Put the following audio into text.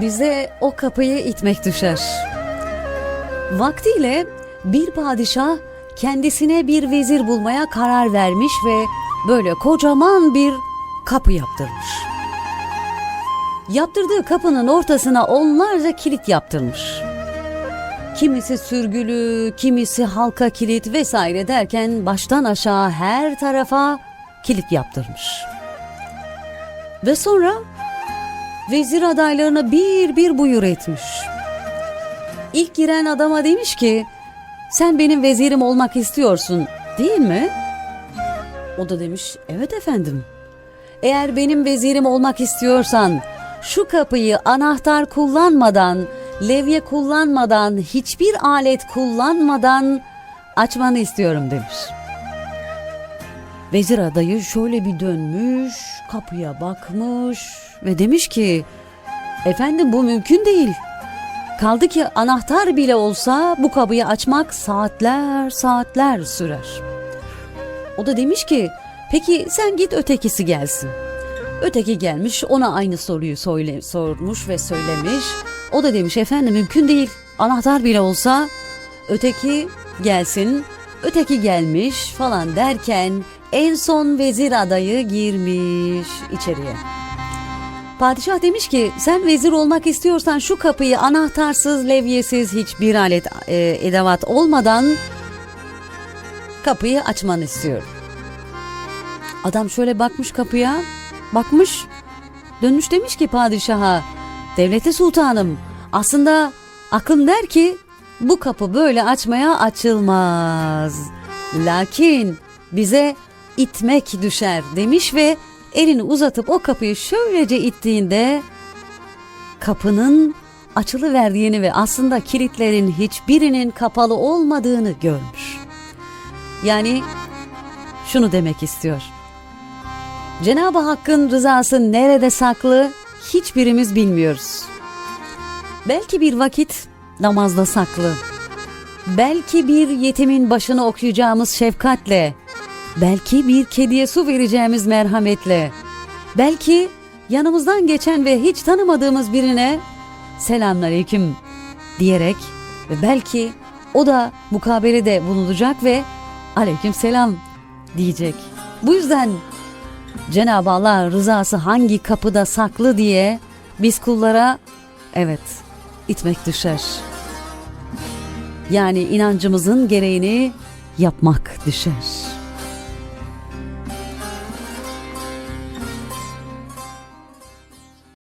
bize o kapıyı itmek düşer. Vaktiyle bir padişah kendisine bir vezir bulmaya karar vermiş ve böyle kocaman bir kapı yaptırmış. Yaptırdığı kapının ortasına onlarca kilit yaptırmış. Kimisi sürgülü, kimisi halka kilit vesaire derken baştan aşağı her tarafa kilit yaptırmış. Ve sonra vezir adaylarına bir bir buyur etmiş. İlk giren adama demiş ki sen benim vezirim olmak istiyorsun değil mi? O da demiş evet efendim. Eğer benim vezirim olmak istiyorsan şu kapıyı anahtar kullanmadan, levye kullanmadan, hiçbir alet kullanmadan açmanı istiyorum demiş. Vezir adayı şöyle bir dönmüş, kapıya bakmış ve demiş ki efendim bu mümkün değil. Kaldı ki anahtar bile olsa bu kapıyı açmak saatler saatler sürer. O da demiş ki peki sen git ötekisi gelsin. Öteki gelmiş ona aynı soruyu söyle, sormuş ve söylemiş. O da demiş efendim mümkün değil. Anahtar bile olsa öteki gelsin. Öteki gelmiş falan derken en son vezir adayı girmiş içeriye. Padişah demiş ki sen vezir olmak istiyorsan şu kapıyı anahtarsız, levyesiz, hiçbir alet e, edevat olmadan kapıyı açmanı istiyorum. Adam şöyle bakmış kapıya, bakmış, dönmüş demiş ki padişaha, devleti sultanım aslında aklım der ki bu kapı böyle açmaya açılmaz. Lakin bize itmek düşer demiş ve elini uzatıp o kapıyı şöylece ittiğinde kapının açılı verdiğini ve aslında kilitlerin hiçbirinin kapalı olmadığını görmüş. Yani şunu demek istiyor. Cenab-ı Hakk'ın rızası nerede saklı hiçbirimiz bilmiyoruz. Belki bir vakit namazda saklı. Belki bir yetimin başını okuyacağımız şefkatle. Belki bir kediye su vereceğimiz merhametle. Belki yanımızdan geçen ve hiç tanımadığımız birine selamünaleyküm diyerek ve belki o da mukabelede bulunacak ve aleyküm selam diyecek. Bu yüzden Cenab-ı Allah rızası hangi kapıda saklı diye biz kullara evet itmek düşer. Yani inancımızın gereğini yapmak düşer.